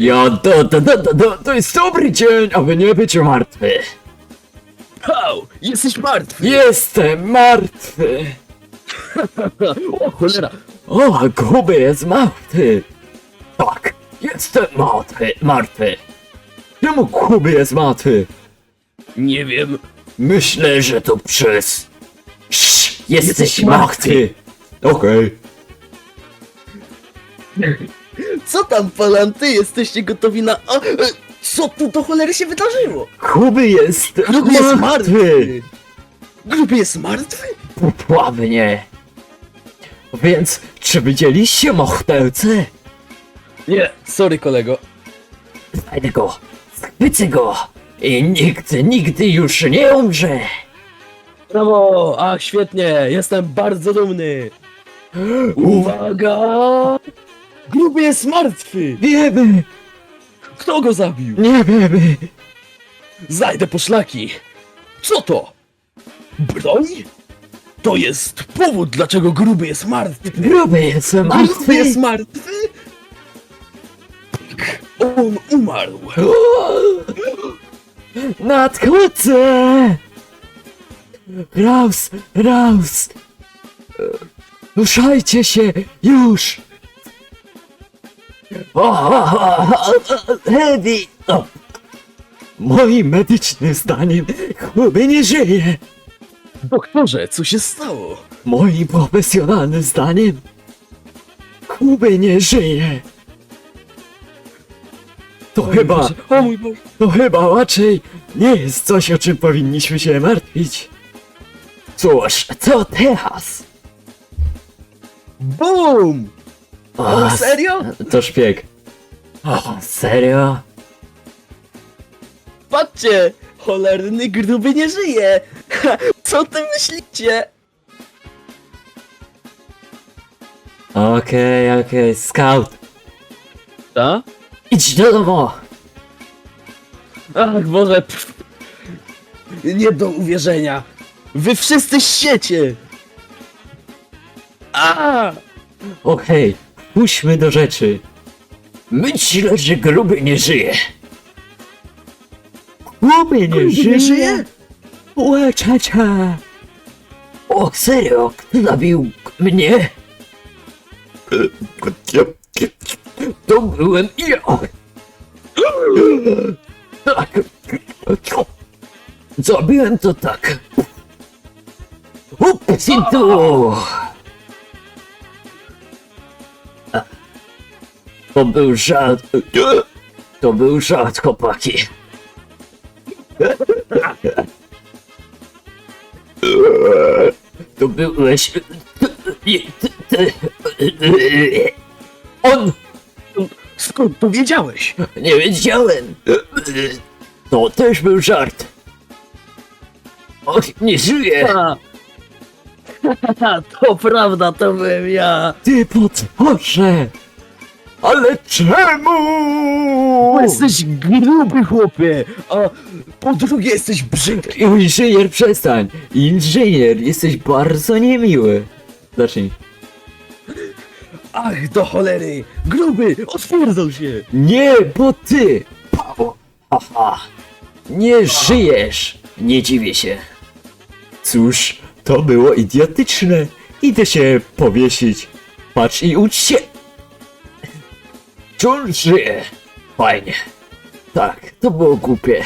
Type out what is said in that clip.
Ja, to, to, to, to, to, to jest dobry dzień, aby nie być martwy. Pał, jesteś martwy! Jestem martwy. O cholera! O, gruby jest martwy. Tak, jestem martwy, martwy. Czemu gruby jest martwy? Nie wiem. Myślę, że to przez... Sz, jesteś, Jesteś martwy. Okej. Co tam, palanty? Jesteście gotowi na... A, e, co tu do cholery się wydarzyło? Gruby jest Gruby jest martwy. Gruby jest martwy? Popławnie. Więc, czy widzieliście mochtelce? Nie, sorry kolego. Znajdę go, schwycę go i nigdy, nigdy już nie umrze. Brawo! A, świetnie! Jestem bardzo dumny! Uwaga! Gruby jest martwy! Wiemy, Kto go zabił? nie wiemy. Zajdę po szlaki! Co to? Broń? To jest powód, dlaczego gruby jest martwy! Gruby jest Gruby martwy. jest martwy? Tak, On umarł! Nadchodzę! Raus, raus! Ruszajcie się, już! O. Moim medycznym zdaniem Gruby nie żyje! Doktorze, co się stało? Moim profesjonalnym zdaniem Gruby nie żyje! To chyba... O mój Boże! To chyba raczej nie jest coś, o czym powinniśmy się martwić. Cóż, co teraz? BUM! O, serio? To szpieg. O, serio? Patrzcie! Cholerny gruby nie żyje! Ha, Co ty myślicie? Okej, okej, scout. Ta? Idź do domu! Ach Boże! Pff. Nie do uwierzenia! Wy wszyscy siecie! A! Okej, pójdźmy do rzeczy. Myślę, że gruby nie żyje. Gruby nie żyje? nie żyje? Łeczacia! O, serio? Kto zabił mnie? To byłem ja! Tak! Zrobiłem to tak! Upsi tu! To był żart. To był żart, chłopaki. To byłeś... On! Skąd to wiedziałeś? Nie wiedziałem. To też był żart. Och, nie żyje. A. To prawda, to byłem ja! Ty potworze! Ale czemu? Bo jesteś gruby chłopie, a po drugie jesteś brzydki. Inżynier, przestań! Inżynier, jesteś bardzo niemiły. Zacznij. Ach, do cholery! Gruby, otwierdzą się! Nie, bo ty! Paweł, Haha! Nie żyjesz! Nie dziwię się. Cóż, to było idiotyczne. Idę się powiesić. Patrz i ucz się! John żyje! Fajnie. Tak, to było głupie.